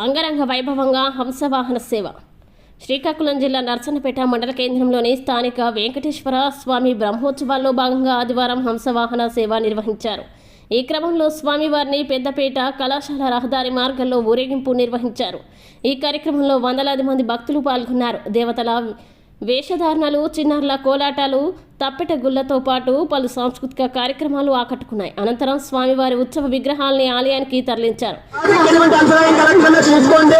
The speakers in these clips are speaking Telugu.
అంగరంగ వైభవంగా హంసవాహన సేవ. శ్రీకాకుళం జిల్లా నర్సన్నపేట మండల కేంద్రంలోని స్థానిక వెంకటేశ్వర స్వామి బ్రహ్మోత్సవాల్లో భాగంగా ఆదివారం హంసవాహన సేవ నిర్వహించారు. ఈ క్రమంలో స్వామివారిని పెద్దపేట కళాశాల రహదారి మార్గంలో ఊరేగింపు నిర్వహించారు. ఈ కార్యక్రమంలో వందలాది మంది భక్తులు పాల్గొన్నారు. దేవతల వేషధారణలు చిన్నారుల కోలాటాలు తప్పెట గుళ్ళతో పాటు పలు సాంస్కృతిక కార్యక్రమాలు ఆకట్టుకున్నాయి. అనంతరం స్వామివారి ఉత్సవ విగ్రహాల్ని ఆలయానికి తరలించారు. ఎటువంటి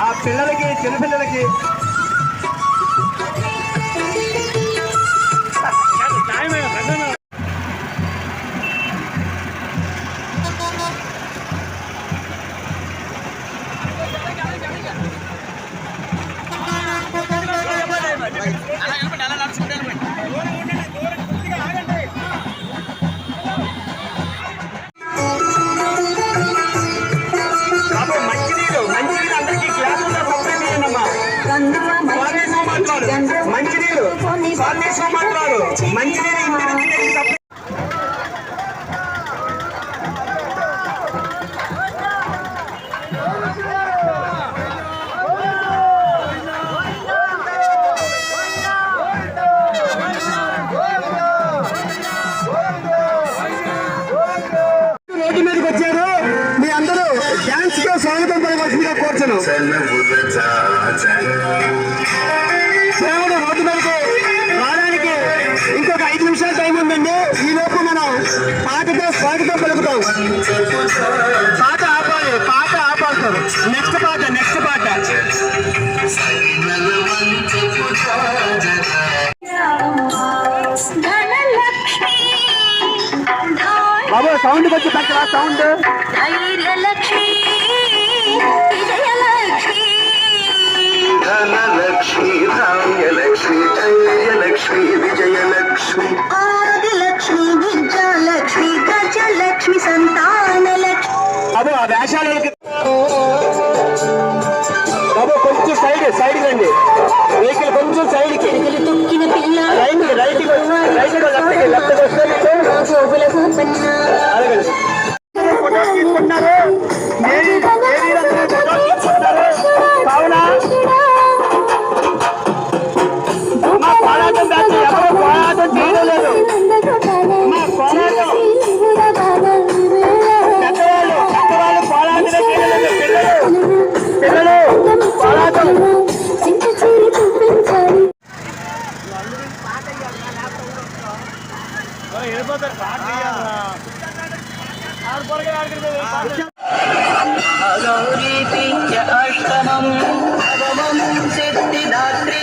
ఆ పిల్లలకి చిన్నపిల్లలకి డాన్స్గా స్వాగతం పడవలసిందిగా కోరుచును సేవలు రోడ్డు మీదకి ఉందండి ఈ లోపు మనం పాటతో స్వాగతం పలుకుతాం. పాట ఆపాలి పాట ఆపాలి నెక్స్ట్ పాట నెక్స్ట్ పాట. ధనలక్ష్మి బాబు సౌండ్ వచ్చి పక్కన సౌండ్ ధైర్యలక్ష్మి విజయలక్ష్మి. ధనలక్ష్మి ధాన్యలక్ష్మి ధైర్యలక్ష్మి విజయలక్ష్మి. గజలక్ష్మి ఆ వేషాలకి బాబు కొంచెం సైడ్ సైడ్ రండి. వెహికల్ కొంచెం సైడ్కి. గౌరీపించ అష్టమం నవమం సిద్ధిదాత్రీ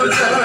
그렇죠.